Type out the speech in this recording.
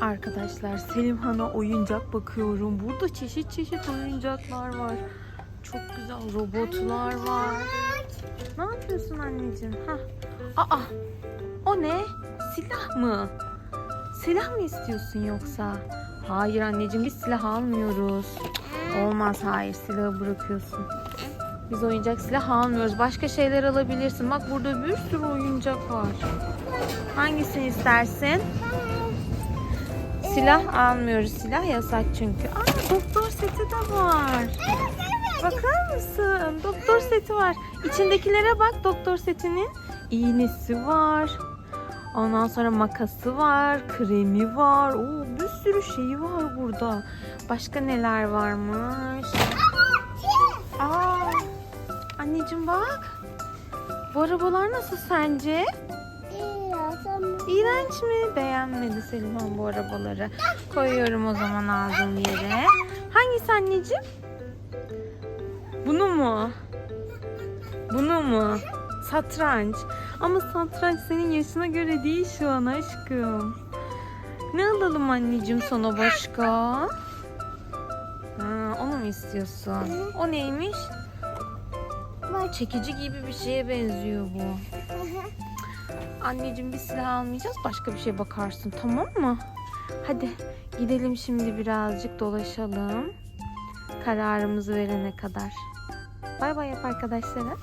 Arkadaşlar Selimhan'a oyuncak bakıyorum. Burada çeşit çeşit oyuncaklar var. Çok güzel robotlar var. Ne yapıyorsun anneciğim? Ha. Aa. O ne? Silah mı? Silah mı istiyorsun yoksa? Hayır anneciğim biz silah almıyoruz. Olmaz hayır silahı bırakıyorsun. Biz oyuncak silah almıyoruz. Başka şeyler alabilirsin. Bak burada bir sürü oyuncak var. Hangisini istersin? Silah almıyoruz. Silah yasak çünkü. Aa doktor seti de var. Bakar mısın? Doktor seti var. İçindekilere bak doktor setinin. İğnesi var. Ondan sonra makası var, kremi var. Oo, bir sürü şeyi var burada. Başka neler varmış? Aa, anneciğim bak. Bu arabalar nasıl sence? İğrenç mi? Beğenmedi Selimhan bu arabaları. Koyuyorum o zaman aldığım yere. Hangisi anneciğim? Bunu mu? Bunu mu? Satranç. Ama satranç senin yaşına göre değil şu an aşkım. Ne alalım anneciğim sana başka? Ha, onu mu istiyorsun? O neymiş? Çekici gibi bir şeye benziyor bu. Anneciğim bir silah almayacağız. Başka bir şey bakarsın tamam mı? Hadi gidelim şimdi birazcık dolaşalım. Kararımızı verene kadar. Bay bay yap arkadaşlara.